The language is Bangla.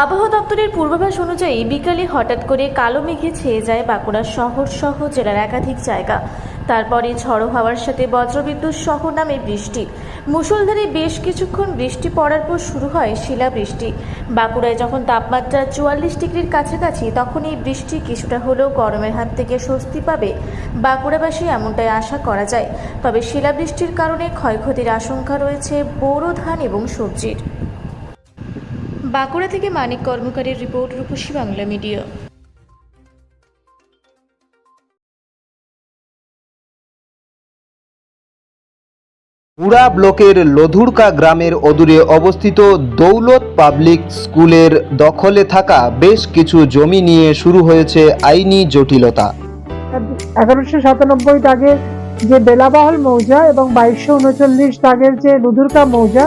আবহাওয়া দপ্তরের পূর্বাভাস অনুযায়ী বিকালে হঠাৎ করে কালো মেঘে ছেয়ে যায় বাঁকুড়া শহর সহ জেলার একাধিক জায়গা। তারপরে ঝড়ো হাওয়ার সাথে বজ্রবিদ্যুৎ সহ নামে বৃষ্টি। মুষলধারে বেশ কিছুক্ষণ বৃষ্টি পড়ার পর শুরু হয় শিলাবৃষ্টি। বাঁকুড়ায় যখন তাপমাত্রা চুয়াল্লিশ ডিগ্রির কাছাকাছি, তখন এই বৃষ্টি কিছুটা হলেও গরমের হাত থেকে স্বস্তি পাবে। বাঁকুড়াবাসী এমনটাই আশা করা যায়। তবে শিলাবৃষ্টির কারণে ক্ষয়ক্ষতির আশঙ্কা রয়েছে বোরো ধান এবং সবজির। বাঁকুড়া থেকে মানিক কর্মকারের রিপোর্ট রূপসী বাংলা মিডিয়া। পুরা ব্লকের লধুরকা গ্রামের অদূরে অবস্থিত দৌলত পাবলিক স্কুলের দখলে থাকা বেশ কিছু জমি নিয়ে শুরু হয়েছে আইনি জটিলতা। এগারোশো সাতানব্বই দাগের যে বেলাবাহল মৌজা এবং বাইশশো উনচল্লিশ দাগের যে লুধুরকা মৌজা